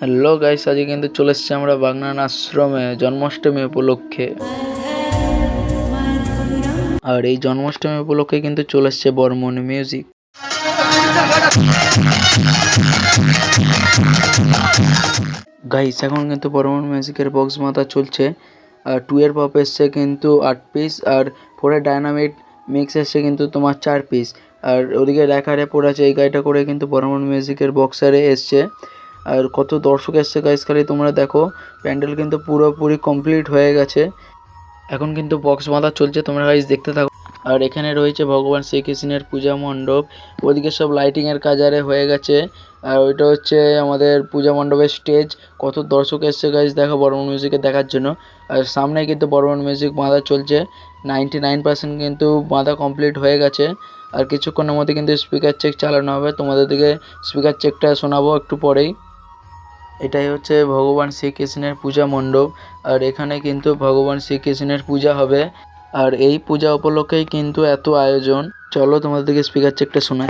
Hello guys, আজকে কিন্তু চলে এসেছি আমরা বাগনান আশ্রমে জন্মাষ্টমী উপলক্ষে। আর এই জন্মাষ্টমী উপলক্ষে কিন্তু চলে এসছে বর্মন মিউজিক। গাইস, এখন কিন্তু বর্মন মিউজিকের বক্স মাথা চলছে। আর টু এর পপ এসছে কিন্তু আট পিস আর ফোরের ডায়নামিট মিক্স এসছে কিন্তু তোমার চার পিস আর ওদিকে রেখারে পড়ে আছে, এই গাড়িটা করে কিন্তু বর্মন মিউজিকের বক্সারে এসছে। আর কত দর্শক এসছে গাইস খালি তোমরা দেখো। প্যান্ডেল কিন্তু পুরোপুরি কমপ্লিট হয়ে গেছে। এখন কিন্তু বক্স বাঁধা চলছে, তোমরা গাইস দেখতে থাকো। আর এখানে রয়েছে ভগবান শ্রীকৃষ্ণের পূজা মণ্ডপ। ওদিকে সব লাইটিংয়ের কাজ আরে হয়ে গেছে। আর ওইটা হচ্ছে আমাদের পূজা মণ্ডপের স্টেজ কত দর্শক এসছে গাইস দেখো বর্মন মিউজিকে দেখার জন্য। আর সামনে কিন্তু বর্মন মিউজিক বাঁধা চলছে। নাইনটি নাইন পার্সেন্ট কিন্তু বাঁধা কমপ্লিট হয়ে গেছে। আর কিছুক্ষণের মধ্যে কিন্তু স্পিকার চেক চালানো হবে। তোমাদের দিকে স্পিকার চেকটা শোনাবো একটু পরেই। এটাই হচ্ছে ভগবান শ্রীকৃষ্ণের পূজা মণ্ডপ। আর এখানে কিন্তু ভগবান শ্রীকৃষ্ণের পূজা হবে। আর এই পূজা উপলক্ষেই কিন্তু এত আয়োজন। চলো তোমাদেরকে স্পিকার চেকটা শোনাই।